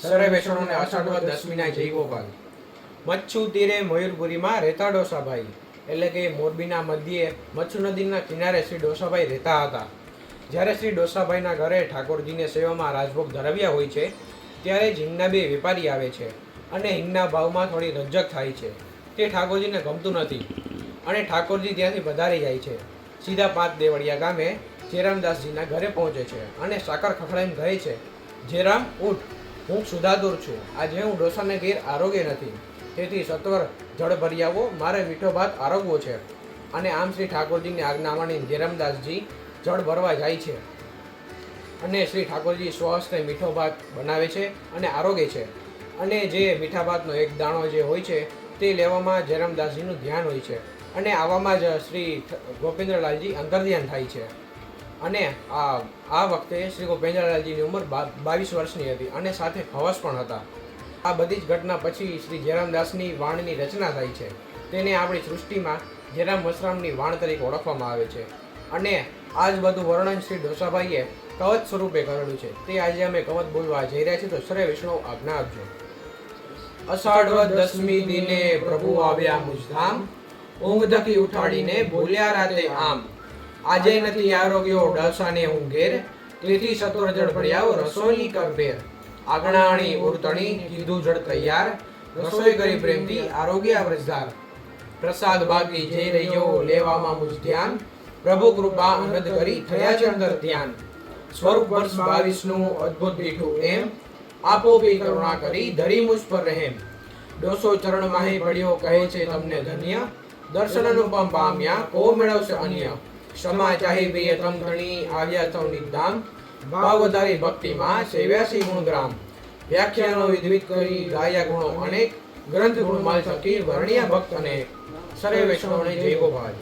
સરે વેસણોને અષાઢવદ દસમીના જય ગોપાલ મચ્છુ, તીરે મયુરપુરીમાં રહેતા ડોસાભાઈ. એટલે કે મોરબીના મધ્યે મચ્છુ નદીના કિનારે શ્રી ડોસાભાઈ રહેતા હતા. જ્યારે શ્રી ડોસાભાઈના ઘરે ઠાકોરજીને સેવામાં રાજભોગ ધરાવ્યા હોય છે, ત્યારે હિંગના બે વેપારી આવે છે અને હિંગના ભાવમાં થોડી રજક થાય છે. તે ઠાકોરજીને ગમતું નથી અને ઠાકોરજી ત્યાંથી વધારી જાય છે. સીધા પાંચ દેવળિયા ગામે જેરામદાસજીના ઘરે પહોંચે છે અને સાકર ખખડાઈને કહે છે જેરામ ઉઠ. હું સુધાદુર છું. આજે હું ડોસાને ઘેર આરોગ્ય નથી. તેથી સત્વર જળ ભરી આવો મારે મીઠો ભાત આરોગવો છે. અને આમ શ્રી ઠાકોરજીની આજ્ઞા માની જેરામદાસજી જળ ભરવા જાય છે. અને શ્રી ઠાકોરજી સ્વહસ્તે મીઠો ભાત બનાવે છે અને આરોગે છે. અને જે મીઠા ભાતનો એક દાણો જે હોય છે, તે લેવામાં જયરામદાસજીનું ધ્યાન હોય છે. અને આવામાં જ શ્રી ગોપેન્દ્રલાલજી અંતર્ધ્યાન થાય છે. અને આ આ વખતે શ્રી ગોપેન્દ્રલાલજીની ઉંમર બાવીસ વર્ષની હતી અને સાથે ખવસ પણ હતા. આ બધી જ ઘટના પછી શ્રી જયરામદાસની વાણની રચના થાય છે. તેને આપણી સૃષ્ટિમાં જયરામ વસરામની વાણ તરીકે ઓળખવામાં આવે છે. અને આ જ બધું વર્ણન શ્રી ડોસાભાઈએ કવચ સ્વરૂપે કરેલું છે. તે આજે અમે કવચ બોલવા જઈ રહ્યા છીએ, તો શ્રે વિષ્ણુ, આજ્ઞા આપજો. અષાઢ દસમી દિને પ્રભુ આવ્યા મુજધામ, ઊંઘ ધકી ઉઠાડીને બોલ્યા રાતે આમ. આજે નથી આરોગ્યો ડસાને હું ઘેર. તેથી સત્વર જળ ભર્યાઓ રસોઈની કર ભેર આગણાણી ઉરતણી કીધું જળ તૈયાર. રસોઈ કરી પ્રેમથી આરોગ્ય વૃદ્ધાર. પ્રસાદ બાકી જઈ રહ્યો લેવામાં મુજ ધ્યાન. પ્રભુ કૃપા અનદ કરી થયા છે અંદર ધ્યાન. સ્વરૂપ વર્ષ બાવીસનું અદ્ભુત દીઠું એમ. આપો પી કરુણા કરી ધરી મુજ પર રહેમ. ડોસો ચરણ માહી પડ્યો કહે છે તમને ધન્ય. દર્શન અનુપમ પામ્યા કો મેળવશે અન્ય. ક્ષમા ચાહી પ્રિય તમ ધણી, આવ્યા સૌ નિદામ ભાવ વધારી ભક્તિમાં સેવ્યાસી ગુણગ્રામ વ્યાખ્યાનો વિધવિત કરી ગાયા ગુણો અનેક ગ્રંથ ગુણમાલ થકી વર્ણિયા ભક્ત અનેક. સર્વે વૈષ્ણવને જય ગોપાલ.